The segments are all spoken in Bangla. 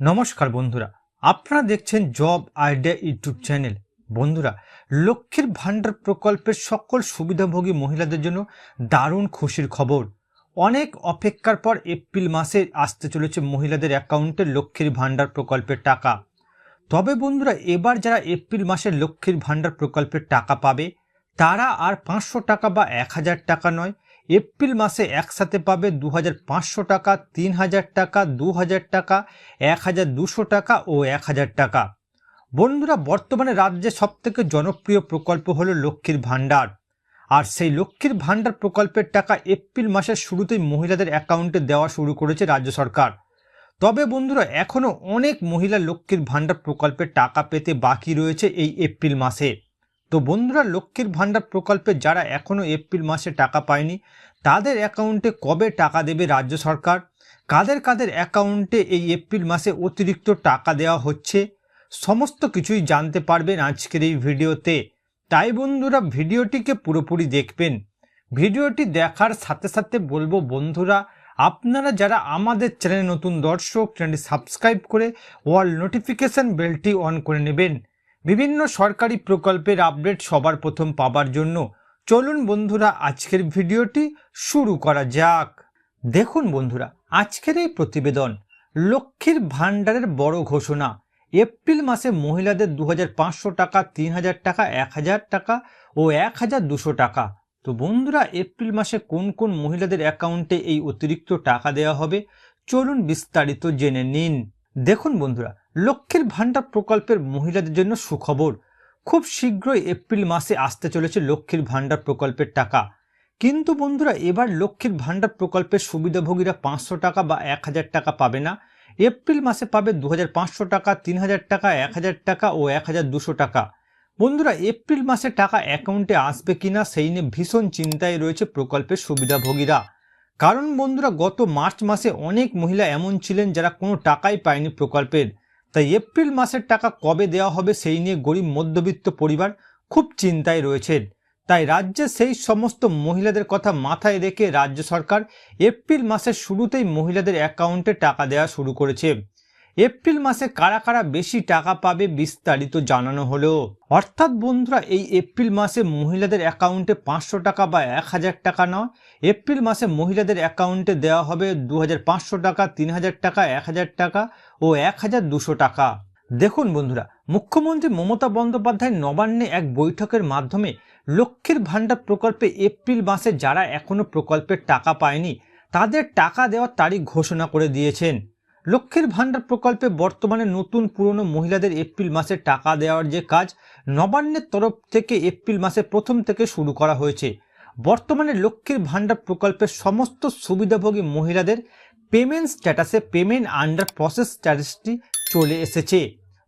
নমস্কার বন্ধুরা, আপনারা দেখছেন জব আইডিয়া ইউটিউব চ্যানেল। বন্ধুরা, লক্ষ্মীর ভাণ্ডার প্রকল্পের সকল সুবিধাভোগী মহিলাদের জন্য দারুণ খুশির খবর। অনেক অপেক্ষার পর এপ্রিল মাসে আসতে চলেছে মহিলাদের অ্যাকাউন্টে লক্ষ্মীর ভাণ্ডার প্রকল্পের টাকা। তবে বন্ধুরা, এবার যারা এপ্রিল মাসে লক্ষ্মীর ভাণ্ডার প্রকল্পের টাকা পাবে, তারা আর পাঁচশো টাকা বা এক হাজার টাকা নয় এপ্রিল মাসে একসাথে পাবে দু হাজার পাঁচশো টাকা তিন হাজার টাকা দু হাজার টাকা এক হাজার দুশো টাকা ও এক হাজার টাকা। বন্ধুরা, বর্তমানে রাজ্যে সবথেকে জনপ্রিয় প্রকল্প হলো লক্ষ্মীর ভাণ্ডার। আর সেই লক্ষ্মীর ভাণ্ডার প্রকল্পের টাকা এপ্রিল মাসের শুরুতেই মহিলাদের অ্যাকাউন্টে দেওয়া শুরু করেছে রাজ্য সরকার। তবে বন্ধুরা এখনও অনেক মহিলা লক্ষ্মীর ভাণ্ডার প্রকল্পের টাকা পেতে বাকি রয়েছে এই এপ্রিল মাসে। তো বন্ধুরা, লক্ষ্মীর ভাণ্ডার প্রকল্পে যারা এখনও এপ্রিল মাসে টাকা পায়নি, তাদের অ্যাকাউন্টে কবে টাকা দেবে রাজ্য সরকার? কাদের কাদের অ্যাকাউন্টে এই এপ্রিল মাসে অতিরিক্ত টাকা দেওয়া হচ্ছে? সমস্ত কিছুই জানতে পারবেন আজকের এই ভিডিওতে। তাই বন্ধুরা, ভিডিওটিকে পুরোপুরি দেখবেন। ভিডিওটি দেখার সাথে সাথে বলব বন্ধুরা, আপনারা যারা আমাদের চ্যানেলে নতুন দর্শক, চ্যানেলটি সাবস্ক্রাইব করে ওয়াল নোটিফিকেশন বেলটি অন করে নেবেন। বিভিন্ন সরকারি প্রকল্পের আপডেট সবার প্রথম পাবার জন্য চলুন বন্ধুরা, আজকের ভিডিওটি শুরু করা যাক। দেখুন বন্ধুরা, আজকের এই প্রতিবেদন লক্ষ্মীর ভাণ্ডারের বড় ঘোষণা। এপ্রিল মাসে মহিলাদের দু হাজার পাঁচশো টাকা তিন হাজার টাকা এক হাজার টাকা ও এক টাকা। তো বন্ধুরা, এপ্রিল মাসে কোন কোন মহিলাদের অ্যাকাউন্টে এই অতিরিক্ত টাকা দেওয়া হবে? চলুন বিস্তারিত জেনে নিন। দেখুন বন্ধুরা লক্ষ্মীর ভাণ্ডার প্রকল্পের মহিলাদের জন্য সুখবর। খুব শীঘ্রই এপ্রিল মাসে আসতে চলেছে লক্ষ্মীর ভাণ্ডার প্রকল্পের টাকা। কিন্তু বন্ধুরা, এবার লক্ষ্মীর ভাণ্ডার প্রকল্পের সুবিধাভোগীরা পাঁচশো টাকা বা এক হাজার টাকা পাবে না। এপ্রিল মাসে পাবে দু হাজার পাঁচশো টাকা তিন হাজার টাকা এক হাজার টাকা ও এক টাকা। বন্ধুরা, এপ্রিল মাসে টাকা অ্যাকাউন্টে আসবে কিনা সেই নিয়ে ভীষণ চিন্তায় রয়েছে প্রকল্পের সুবিধাভোগীরা। কারণ বন্ধুরা, গত মার্চ মাসে অনেক মহিলা এমন ছিলেন যারা কোনো টাকাই পায়নি প্রকল্পের। তাই এপ্রিল মাসের টাকা কবে দেওয়া হবে সেই নিয়ে গরিব মধ্যবিত্ত পরিবার খুব চিন্তায় রয়েছেন। তাই রাজ্যে সেই সমস্ত মহিলাদের কথা মাথায় রেখে রাজ্য সরকার এপ্রিল মাসের শুরুতেই মহিলাদের অ্যাকাউন্টে টাকা দেওয়া শুরু করেছে। এপ্রিল মাসে কারা কারা বেশি টাকা পাবে বিস্তারিত জানানো হলো। অর্থাৎ বন্ধুরা, এই এপ্রিল মাসে মহিলাদের অ্যাকাউন্টে পাঁচশো টাকা বা এক হাজার টাকা নয়। এপ্রিল মাসে মহিলাদের অ্যাকাউন্টে দেওয়া হবে দু হাজার পাঁচশো টাকা, তিন হাজার টাকা, এক হাজার টাকা ও এক টাকা। দেখুন বন্ধুরা, মুখ্যমন্ত্রী মমতা বন্দ্যোপাধ্যায় নবান্নে এক বৈঠকের মাধ্যমে লক্ষ্মীর ভাণ্ডার প্রকল্পে এপ্রিল মাসে যারা এখনও প্রকল্পের টাকা পায়নি, তাদের টাকা দেওয়ার তারিখ ঘোষণা করে দিয়েছেন। লক্ষ্মীর ভাণ্ডার প্রকল্পে বর্তমানে নতুন পুরনো মহিলাদের এপ্রিল মাসে টাকা দেওয়ার যে কাজ, নবান্নের তরফ থেকে এপ্রিল মাসে প্রথম থেকে শুরু করা হয়েছে। বর্তমানে লক্ষ্মীর ভাণ্ডার প্রকল্পের সমস্ত সুবিধাভোগী মহিলাদের পেমেন্ট স্ট্যাটাসে পেমেন্ট আন্ডার প্রসেস স্ট্যাটাসটি চলে এসেছে।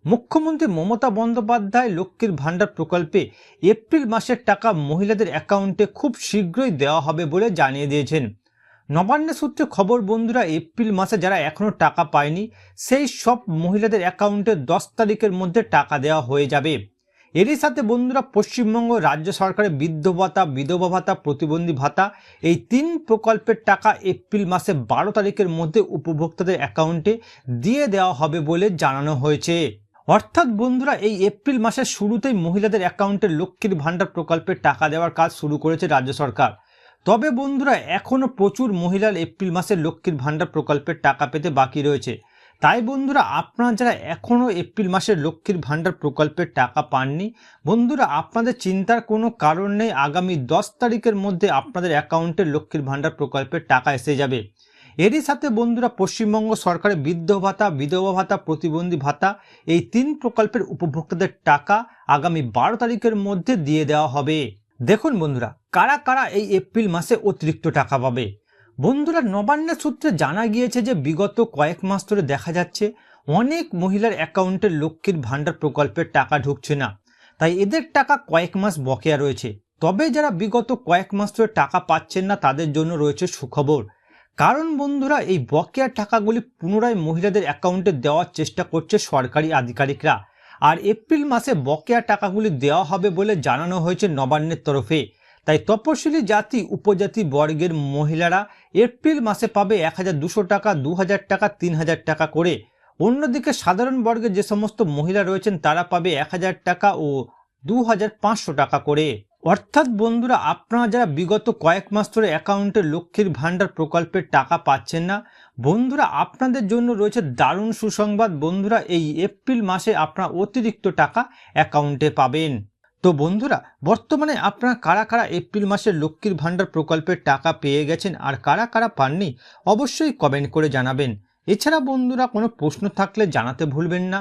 মুখ্যমন্ত্রী মমতা বন্দ্যোপাধ্যায় লক্ষ্মীর ভাণ্ডার প্রকল্পে এপ্রিল মাসের টাকা মহিলাদের অ্যাকাউন্টে খুব শীঘ্রই দেওয়া হবে বলে জানিয়ে দিয়েছেন। নবান্ন সূত্রে খবর, বন্ধুরা, এপ্রিল মাসে যারা এখনও টাকা পায়নি, সেই সব মহিলাদের অ্যাকাউন্টে দশ তারিখের মধ্যে টাকা দেওয়া হয়ে যাবে। এরই সাথে, বন্ধুরা, পশ্চিমবঙ্গ রাজ্য সরকারের বৃদ্ধ ভাতা, বিধবা ভাতা, প্রতিবন্ধী ভাতা, এই তিন প্রকল্পের টাকা এপ্রিল মাসে বারো তারিখের মধ্যে উপভোক্তাদের অ্যাকাউন্টে দিয়ে দেওয়া হবে বলে জানানো হয়েছে। অর্থাৎ, বন্ধুরা, এই এপ্রিল মাসের শুরুতেই মহিলাদের অ্যাকাউন্টে লক্ষ্মীর ভাণ্ডার প্রকল্পের টাকা দেওয়ার কাজ শুরু করেছে রাজ্য সরকার। তবে বন্ধুরা এখনও প্রচুর মহিলার এপ্রিল মাসে লক্ষ্মীর ভাণ্ডার প্রকল্পের টাকা পেতে বাকি রয়েছে। তাই বন্ধুরা, আপনারা যারা এখনও এপ্রিল মাসে লক্ষ্মীর ভাণ্ডার প্রকল্পের টাকা পাননি, বন্ধুরা, আপনাদের চিন্তার কোনো কারণ নেই, আগামী দশ তারিখের মধ্যে আপনাদের অ্যাকাউন্টে লক্ষ্মীর ভাণ্ডার প্রকল্পের টাকা এসে যাবে। এরই সাথে বন্ধুরা, পশ্চিমবঙ্গ সরকারের বৃদ্ধ ভাতা, বিধবা ভাতা, প্রতিবন্ধী ভাতা, এই তিন প্রকল্পের উপভোক্তাদের টাকা আগামী বারো তারিখের মধ্যে দিয়ে দেওয়া হবে। দেখুন বন্ধুরা, কারা কারা এই এপ্রিল মাসে অতিরিক্ত টাকা পাবে? বন্ধুরা নবান্নের সূত্রে জানা গিয়েছে যে বিগত কয়েক মাস ধরে দেখা যাচ্ছে অনেক মহিলার অ্যাকাউন্টে লক্ষ্মীর ভাণ্ডার প্রকল্পের টাকা ঢুকছে না। তাই এদের টাকা কয়েক মাস বকেয়া রয়েছে। তবে যারা বিগত কয়েক মাস ধরে টাকা পাচ্ছেন না, তাদের জন্য রয়েছে সুখবর। কারণ বন্ধুরা, এই বকেয়া টাকাগুলি পুনরায় মহিলাদের অ্যাকাউন্টে দেওয়ার চেষ্টা করছে সরকারি আধিকারিকরা। আর এপ্রিল মাসে বকেয়া টাকাগুলি দেওয়া হবে বলে জানানো হয়েছে নবান্নের তরফে। তাই তপশিলি জাতি, উপজাতি বর্গের মহিলারা এপ্রিল মাসে পাবে এক হাজার দুশো টাকা, দু হাজার টাকা, তিন হাজার টাকা করে। অন্যদিকে সাধারণ বর্গের যে সমস্ত মহিলা রয়েছেন, তারা পাবে এক হাজার টাকা ও দু হাজার পাঁচশো টাকা করে। অর্থাৎ বন্ধুরা, আপনারা যারা বিগত কয়েক মাস ধরে অ্যাকাউন্টে লক্ষ্মীর ভাণ্ডার প্রকল্পের টাকা পাচ্ছেন না, বন্ধুরা, আপনাদের জন্য রয়েছে দারুণ সুসংবাদ। বন্ধুরা, এই এপ্রিল মাসে আপনারা অতিরিক্ত টাকা অ্যাকাউন্টে পাবেন। তো বন্ধুরা, বর্তমানে আপনারা কারা কারা এপ্রিল মাসে লক্ষ্মীর ভাণ্ডার প্রকল্পের টাকা পেয়ে গেছেন আর কারা কারা পাননি, অবশ্যই কমেন্ট করে জানাবেন। এছাড়া বন্ধুরা, কোনো প্রশ্ন থাকলে জানাতে ভুলবেন না।